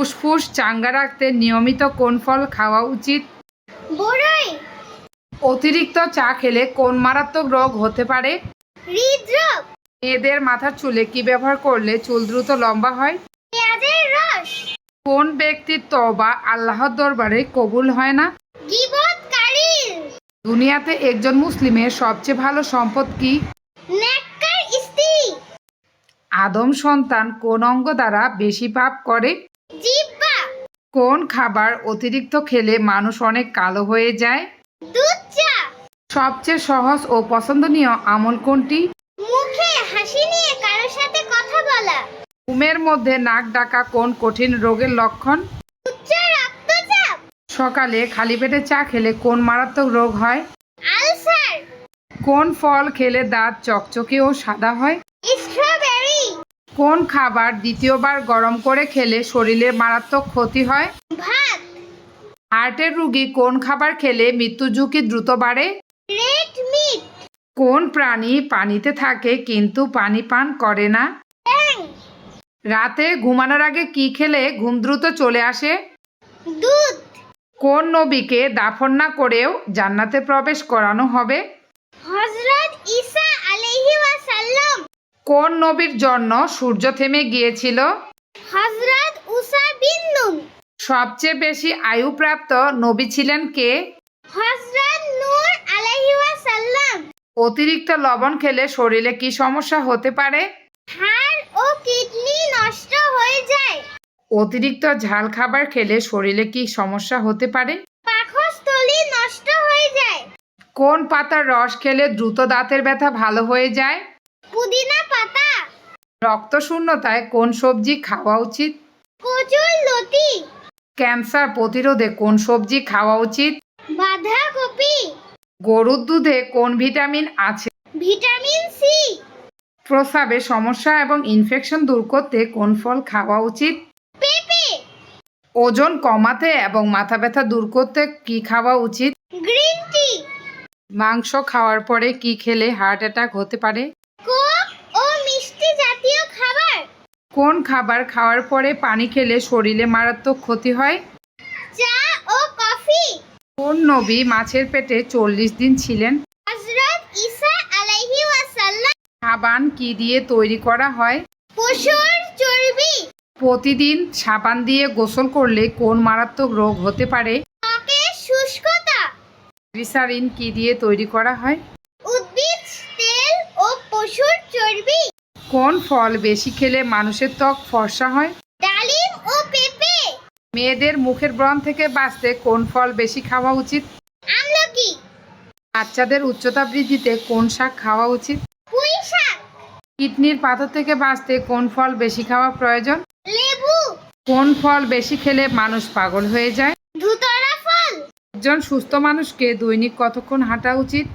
ফুসফুস চাঙ্গা রাখতে নিয়মিত কোন ফল খাওয়া উচিত? বড়ই। অতিরিক্ত চা খেলে কোন মারাত্মক রোগ হতে পারে? হৃদরোগ। মেয়েদের মাথার চুলে কি ব্যবহার করলে চুল দ্রুত লম্বা হয়? পেঁয়াজের রস। কোন ব্যক্তির তবা আল্লাহর দরবারে কবুল হয় না? দুনিয়াতে একজন মুসলিমের সবচেয়ে ভালো সম্পদ কি? নেককার স্ত্রী। আদম সন্তান কোন অঙ্গ দ্বারা বেশি পাপ করে? কোন খাবার অতিরিক্ত খেলে মানুষ অনেক কালো হয়ে যায়? দুধ চা। সবচেয়ে সহজ ও পছন্দনীয় আমল কোনটি? মুখে হাসি নিয়ে কারোর সাথে কথা বলা। ঘুমের মধ্যে নাক ডাকা কোন কঠিন রোগের লক্ষণ? উচ্চ রক্তচাপ। সকালে খালি পেটে চা খেলে কোন মারাত্মক রোগ হয়? আলসার। কোন ফল খেলে দাঁত চকচকে ও সাদা হয়? স্ট্রবেরি। কোন খাবার দ্বিতীয়বার গরম করে খেলে শরীরে মারাত্মক ক্ষতি হয়? ভাত। হার্টের রুগী কোন খাবার খেলে মৃত্যু ঝুঁকি দ্রুত বাড়ে? Red meat. কোন প্রাণী পানিতে থাকে কিন্তু পানি পান করে না? রাতে ঘুমানোর আগে কি খেলে ঘুম দ্রুত চলে আসে? দুধ। কোন নবীকে দাফন না করেও জান্নাতে প্রবেশ করানো হবে? ওয়াসাল্লাম কোন নবীর জন্য সূর্য থেমে গিয়েছিল? হজরত উসা বিন নুন। সবচেয়ে বেশি আয়ুপ্রাপ্ত নবী ছিলেন কে? হজরত নূর আলাইহি ওয়াসাল্লাম। অতিরিক্ত লবণ খেলে শরীরে কি সমস্যা হতে পারে? হাড় ও কিডনি নষ্ট হয়ে যায়। অতিরিক্ত ঝাল খাবার খেলে শরীরে কি সমস্যা হতে পারে? পাকস্থলী নষ্ট হয়ে যায়। কোন পাতার রস খেলে দ্রুত দাঁতের ব্যথা ভালো হয়ে যায়? পুদিনা রক্ত শূন্যতায় কোন সবজি খাওয়া উচিত? কচুর লতি। ক্যান্সার প্রতিরোধে কোন সবজি খাওয়া উচিত? বাঁধাকপি। গরুর দুধে কোন ভিটামিন আছে? Vitamin C. প্রস্রাবে সমস্যা এবং ইনফেকশন দূর করতে কোন ফল খাওয়া উচিত? পেঁপে। ওজন কমাতে এবং মাথা ব্যথা দূর করতে কি খাওয়া উচিত? Green tea. মাংস খাওয়ার পরে কি খেলে হার্ট অ্যাটাক হতে পারে কোক ও মিষ্টি জাতীয় খাবার কোন খাবার খাওয়ার পরে পানি খেলে শরীরে মারাত্মক ক্ষতি হয়। চা ও কফি। কোন নবী মাছের পেটে চল্লিশ দিন ছিলেন? হজরত ঈসা আলাইহি ওয়াসাল্লাম। সাবান কি দিয়ে তৈরি করা হয়? পশুর চর্বি। প্রতিদিন সাবান দিয়ে গোসল করলে কোন মারাত্মক রোগ হতে পারে? শুষ্কতা। গ্লিসারিন কি দিয়ে তৈরি করা হয় উদ্ভিদ তেল ও পশুর চর্বি কোন ফল বেশি খেলে মানুষের ত্বক ফর্সা হয়? ডালিম ও পেঁপে। মেয়েদের মুখের ব্রণ থেকে বাঁচতে কোন ফল বেশি খাওয়া উচিত? আমলকি। বাচ্চাদের উচ্চতা বৃদ্ধিতে কোন শাক খাওয়া উচিত? পুঁই শাক। কিডনির পাথর থেকে বাঁচতে কোন ফল বেশি খাওয়া প্রয়োজন? লেবু। কোন ফল বেশি খেলে মানুষ পাগল হয়ে যায়? ধুতরা ফল। একজন সুস্থ মানুষকে দৈনিক কতক্ষণ হাঁটা উচিত?